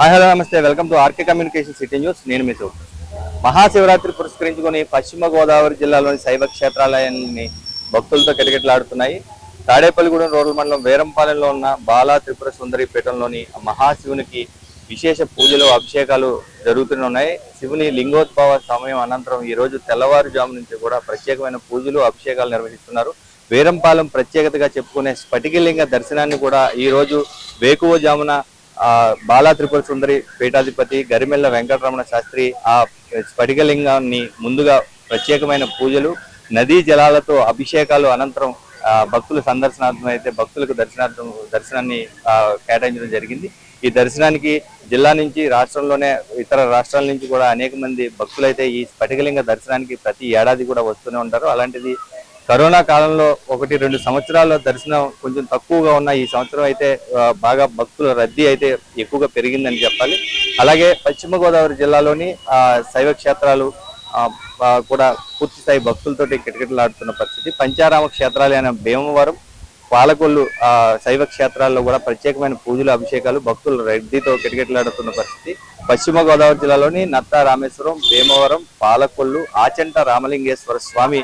Hi hello నమస్తే. Welcome to RK communication city news. నేను మీ సౌత్ మహాశివరాత్రి పురస్కరించుకొని పశ్చిమ గోదావరి జిల్లాలోని శైవ క్షేత్రాలయాన్ని భక్తులతో కిటకిటలాడుతున్నాయి. తాడేపల్లిగూడెం రూరల్ మండలం వేరంపాలెంలో ఉన్న బాలా త్రిపుర సుందరి పీఠంలోని మహాశివునికి విశేష పూజలు అభిషేకాలు జరుగుతున్నాయి శివుని లింగోద్భవ సమయం అనంతరం ఈ రోజు తెల్లవారుజాము నుంచి కూడా ప్రత్యేకమైన పూజలు అభిషేకాలు నిర్వహిస్తున్నారు. వేరంపాలెం ప్రత్యేకతగా చెప్పుకునే స్ఫటికలింగ దర్శనాన్ని కూడా ఈ రోజు వేకువజామున బాలా త్రిపుర సుందరి పీఠాధిపతి గరిమెల్ల వెంకటరమణ శాస్త్రి ఆ స్ఫటికలింగాన్ని ముందుగా ప్రత్యేకమైన పూజలు నదీ జలాలతో అభిషేకాలు అనంతరం ఆ, భక్తుల సందర్శనార్థం అయితే భక్తులకు దర్శనార్థం దర్శనాన్ని కేటాయించడం జరిగింది. ఈ దర్శనానికి జిల్లా నుంచి రాష్ట్రంలోనే ఇతర రాష్ట్రాల నుంచి కూడా అనేక మంది భక్తులైతే ఈ స్ఫటికలింగ దర్శనానికి ప్రతి ఏడాది కూడా వస్తూనే ఉంటారు. అలాంటిది కరోనా కాలంలో ఒకటి రెండు సంవత్సరాల దర్శనం కొంచెం తక్కువగా ఉన్న ఈ సంవత్సరం అయితే బాగా భక్తుల రద్దీ అయితే ఎక్కువగా పెరిగిందని చెప్పాలి. అలాగే పశ్చిమ గోదావరి జిల్లాలోని శైవ క్షేత్రాలు ఆ, కూడా పూర్తి స్థాయి భక్తులతోటి కిటకిటలాడుతున్న పరిస్థితి. పంచారామ క్షేత్రాలు అయిన భీమవరం పాలకొల్లు శైవ క్షేత్రాల్లో కూడా ప్రత్యేకమైన పూజలు అభిషేకాలు భక్తుల రద్దీతో కిటకిటలాడుతున్న పరిస్థితి. పశ్చిమ గోదావరి జిల్లాలోని నత్త రామేశ్వరం భీమవరం పాలకొల్లు ఆచంట రామలింగేశ్వర స్వామి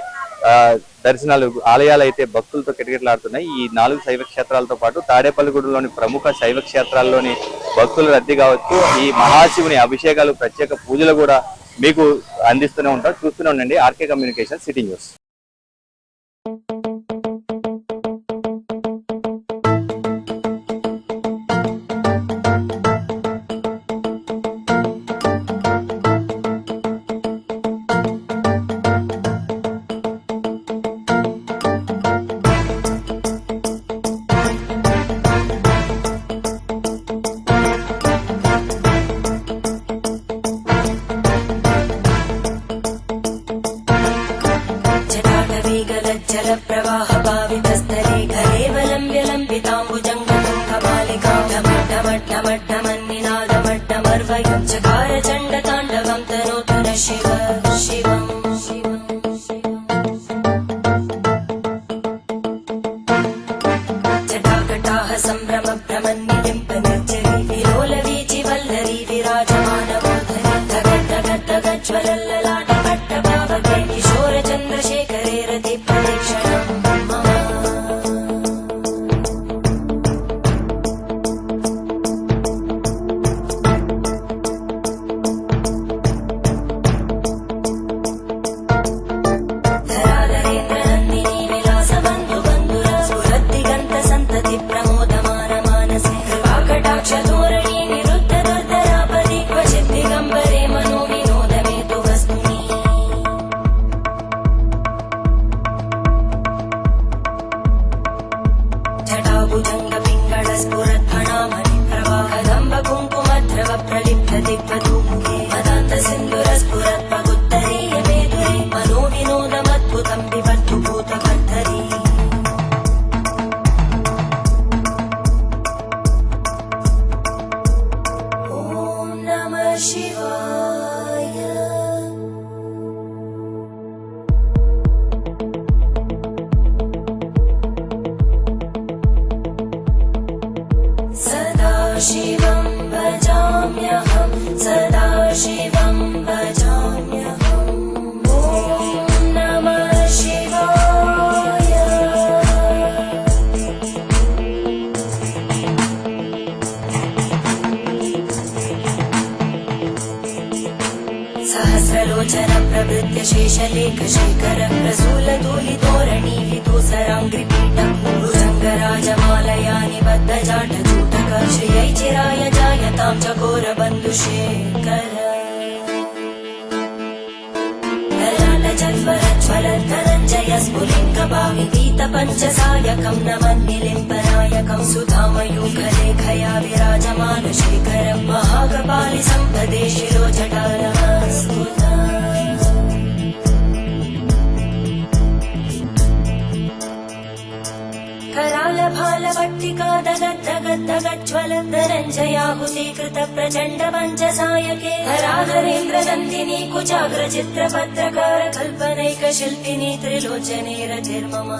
దర్శనాలు ఆలయాలు అయితే భక్తులతో కిటకిటలాడుతున్నాయి. ఈ నాలుగు శైవ క్షేత్రాలతో పాటు తాడేపల్లిగూడెంలోని ప్రముఖ శైవ క్షేత్రాల్లోని భక్తులు రద్దీ కావచ్చు. ఈ మహాశివుని అభిషేకాలు ప్రత్యేక పూజలు కూడా మీకు అందిస్తూనే ఉంటారు చూస్తూనే ఉండండి. RK communication city news. Chwa la la la. प्रभृत्य शेषलेखशेखरं प्रसूलदूलितोरणीलितोसरं कृपीठं भुजङ्गराजमालयानि बद्धजाटचूटकै चिराय जायतां चघोरबन्धुरञ्जय स्फुलिं कपालि गीत पञ्चसायकं न मन्दिरम्पनायकं सुधामयूखलेखया विराजमानशेखरं महागपालिसम्भदे शिरोचटाला करालभालभक्तिका दगद् धगद् प्रचण्ड पञ्चसायके धराधरेन्द्र नन्दिनी कुचाग्रचित्रपत्रकार कल्पनैकशिल्पिनी त्रिलोचने रचिर्मम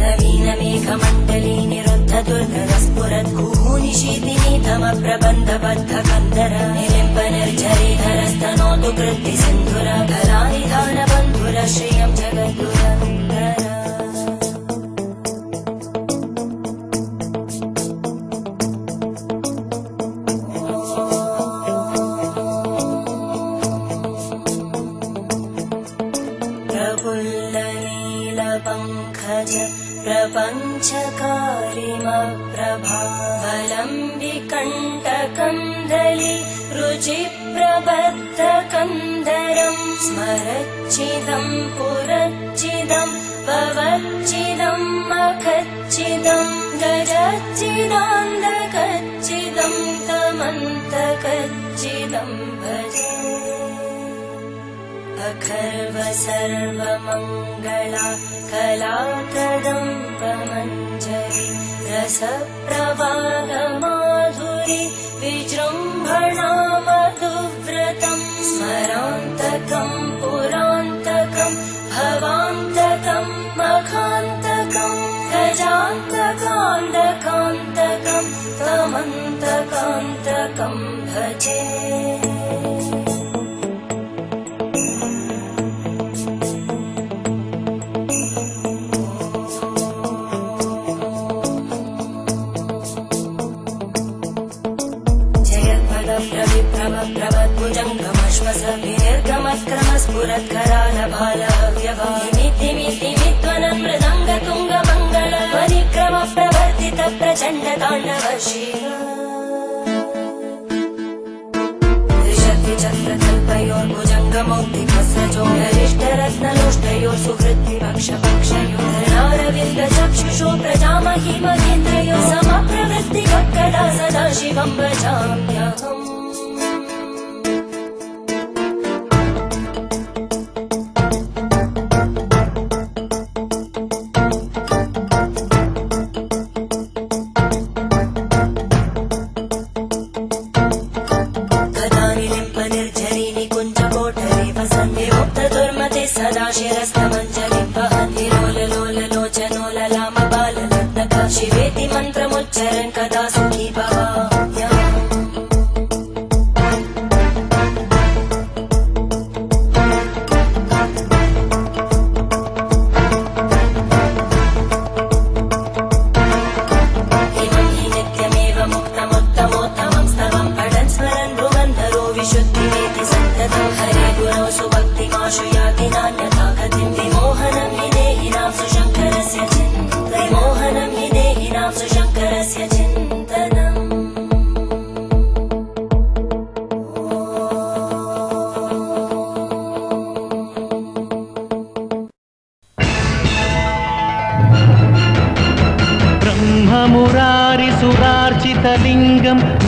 नवीनमेकमण्डली निरुद्ध दुर्धरस्पुर भूनिशीदिनि धम प्रबन्ध निर्झरे धरस्तनोतु कृत्ति सिन्धुर धरा निधानबन्धुर श्रियं जगन्धुर प्रपञ्चकारिमप्रभा बलम्बिकण्टकन्दलि रुचिप्रबद्धकन्दरं स्मरचिदं पुरचिदं पवचिदम् अखच्चिदं गरचिदान्दगच्चिदं तमन्तगच्छिदं भज। अखर्व सर्वमङ्गला कलाकदं प्रमञ्जरी विजृम्भणा मधुव्रतम् स्मरान्तकम् पुरान्तकम् भवान्तकम् मखान्तकम् गजान्तकाण्डकान्तकम् क्लमन्तकान्तकं भजे। प्रचण्ड प्रचण्डताण्डवर्षीश्रिचन्द्रकल्पयोर्भुजङ्गमौर्तिकसजो हरिष्ठरत्ननुष्टयो सुहृत्तिपक्षपक्षयो धरारविन्द चक्षुषो प्रजाम हिमगेन्द्रयो समप्रवृत्तिभक्कदा सदा शिवम् प्रजाम्यहम्।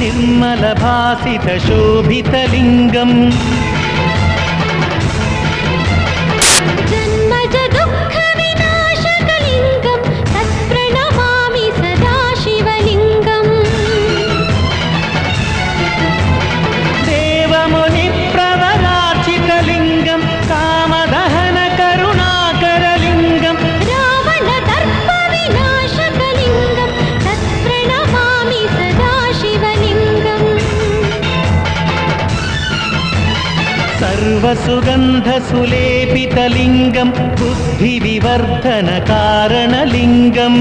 निर्मलभासितशोभितलिङ्गम् सर्वसुगन्धसुलेपितलिङ्गं बुद्धिविवर्धनकारणलिङ्गम्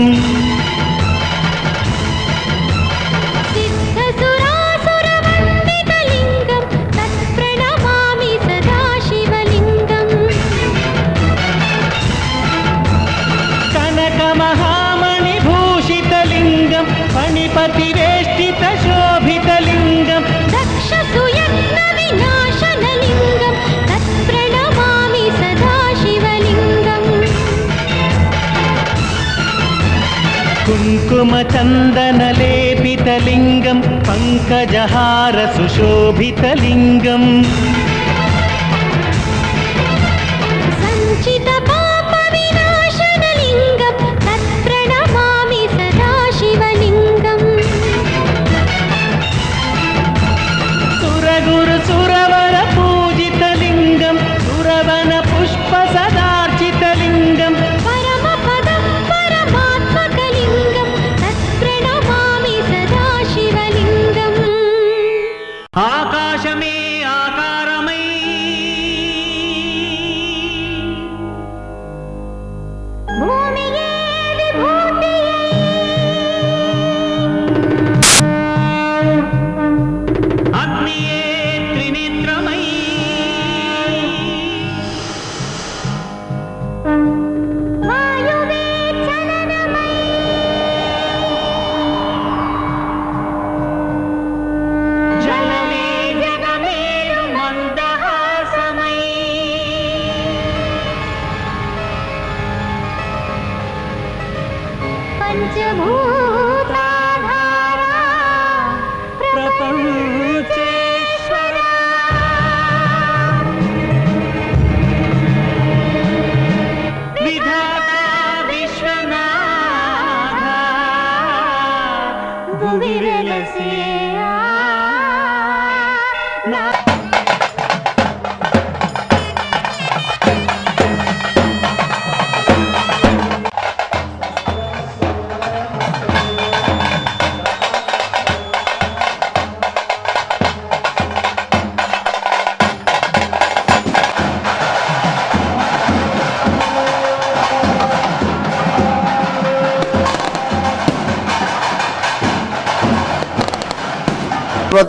कुङ्कुमचन्दनलेपितलिङ्गं पङ्कजहार सुशोभितलिङ्गम्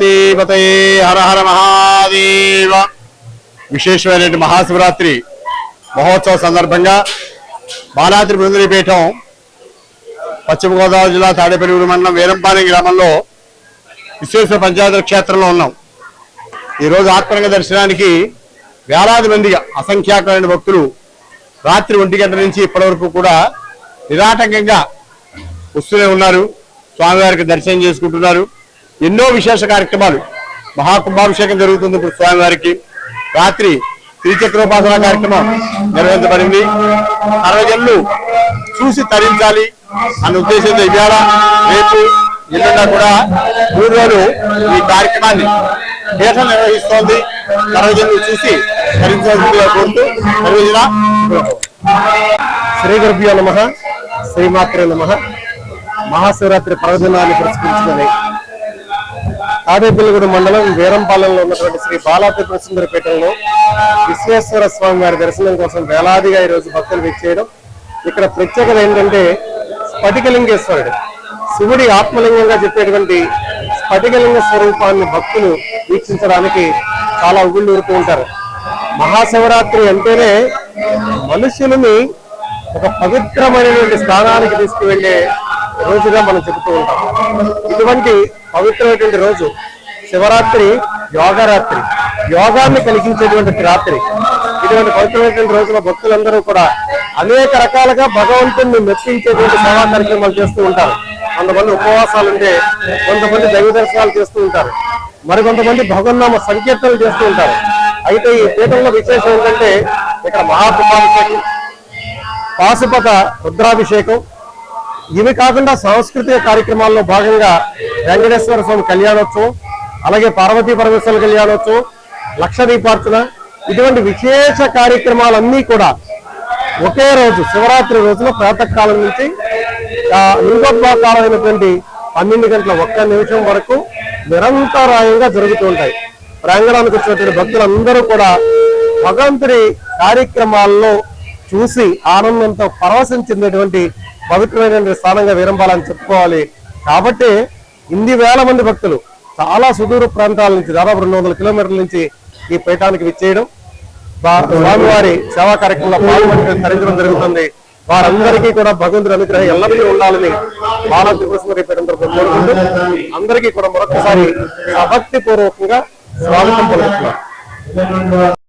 పార్వతీపతే హర హర మహాదేవ. విశేషమైన మహాశివరాత్రి మహోత్సవ సందర్భంగా బాలాద్రి బృందరిపీఠం పశ్చిమ గోదావరి జిల్లా తాడేపల్లి మండలం వీరంపాలెం గ్రామంలో విశ్వేశ్వర పంచాయతీ క్షేత్రంలో ఉన్నాం. ఈరోజు ఆత్మరంగ దర్శనానికి వేలాది మందిగా అసంఖ్యాకమైన భక్తులు రాత్రి ఒంటి గంట నుంచి ఇప్పటి వరకు కూడా నిరాటంకంగా వస్తూనే ఉన్నారు. స్వామివారికి దర్శనం చేసుకుంటున్నారు. ఎన్నో విశేష కార్యక్రమాలు. మహాకుంభాభిషేకం జరుగుతుంది ఇప్పుడు స్వామివారికి. రాత్రి త్రిచక్రోపాసన కార్యక్రమం నిర్వహించబడింది. సర్వజనులు చూసి తరించాలి అన్న ఉద్దేశంతో ఇవాళ రేపు ఎల్లుండా కూడా మూడు రోజులు ఈ కార్యక్రమాన్ని పీఠం నిర్వహిస్తోంది. సర్వజనులు చూసి తరించాల్సిందిగా కోరుతూ నిర్వహించిన శ్రీ గురుభ్యో నమ. శ్రీమాత్రే నమ. మహాశివరాత్రి పర్వదినాన్ని పురస్కరించుకొని తాడేపల్లిగూడ మండలం వీరంపాలెంలో ఉన్నటువంటి శ్రీ బాలాత్రిపుర సుందరపేటలో విశ్వేశ్వర స్వామి వారి దర్శనం కోసం వేలాదిగా ఈ రోజు భక్తులు విచ్చేయడం ఇక్కడ ప్రత్యేకత ఏంటంటే స్ఫటికలింగేశ్వరుడు. శివుడి ఆత్మలింగంగా చెప్పేటువంటి స్ఫటికలింగ స్వరూపాన్ని భక్తులు వీక్షించడానికి చాలా ఉగుళ్ళూరుతూ ఉంటారు. మహాశివరాత్రి అంటేనే మనుషులని ఒక పవిత్రమైనటువంటి స్థానానికి తీసుకువెళ్ళే రోజుగా మనం చెబుతూ ఉంటాం. ఇటువంటి పవిత్రమైనటువంటి రోజు శివరాత్రి యోగరాత్రి. యోగాన్ని కలిగించేటువంటి రాత్రి. ఇటువంటి పవిత్రమైనటువంటి రోజున భక్తులందరూ కూడా అనేక రకాలుగా భగవంతుణ్ణి మెప్పించేటువంటి సేవా కార్యక్రమాలు చేస్తూ ఉంటారు. కొంతమంది ఉపవాసాలు ఉంటే కొంతమంది దైవ దర్శనాలు చేస్తూ ఉంటారు. మరికొంతమంది భగవన్నామ సంకీర్తనలు చేస్తూ ఉంటారు. అయితే ఈ పీఠంలో విశేషం ఏంటంటే ఇక్కడ మహాకుంభాభిషేకం పాశుపత రుద్రాభిషేకం ఇవి కాకుండా సాంస్కృతిక కార్యక్రమాల్లో భాగంగా వెంకటేశ్వర స్వామి కళ్యాణోత్సవం అలాగే పార్వతీ పరమేశ్వర కళ్యాణోత్సవం లక్ష దీపార్చన ఇటువంటి విశేష కార్యక్రమాలన్నీ కూడా ఒకే రోజు శివరాత్రి రోజున ప్రాతకాలం నుంచి ఆ లింగోద్భాకాలమైనటువంటి పన్నెండు గంటల ఒక్క నిమిషం వరకు నిరంతరాయంగా జరుగుతూ ఉంటాయి. ప్రాంగణానికి వచ్చినటువంటి భక్తులందరూ కూడా భగవంతుడి కార్యక్రమాల్లో చూసి ఆనందంతో పరవశం చెందినటువంటి పవిత్రమైనటువంటి స్థానంగా వీరంపాలని చెప్పుకోవాలి. కాబట్టి ఇన్ని వేల మంది భక్తులు చాలా సుదూర ప్రాంతాల నుంచి దాదాపు రెండు వందల కిలోమీటర్ల నుంచి ఈ పీఠానికి విచ్చేయడం స్వామివారి సేవా కార్యక్రమంలో పాల్గొని తరించడం జరుగుతుంది. వారందరికీ కూడా భగవంతుడి అనుగ్రహం ఎల్లరికీ ఉండాలని బాలా త్రిపురస్మరి పీఠం కోరుకుంటూ అందరికీ కూడా మరొకసారి భక్తి పూర్వకంగా స్వాగతం పలుకుతున్నారు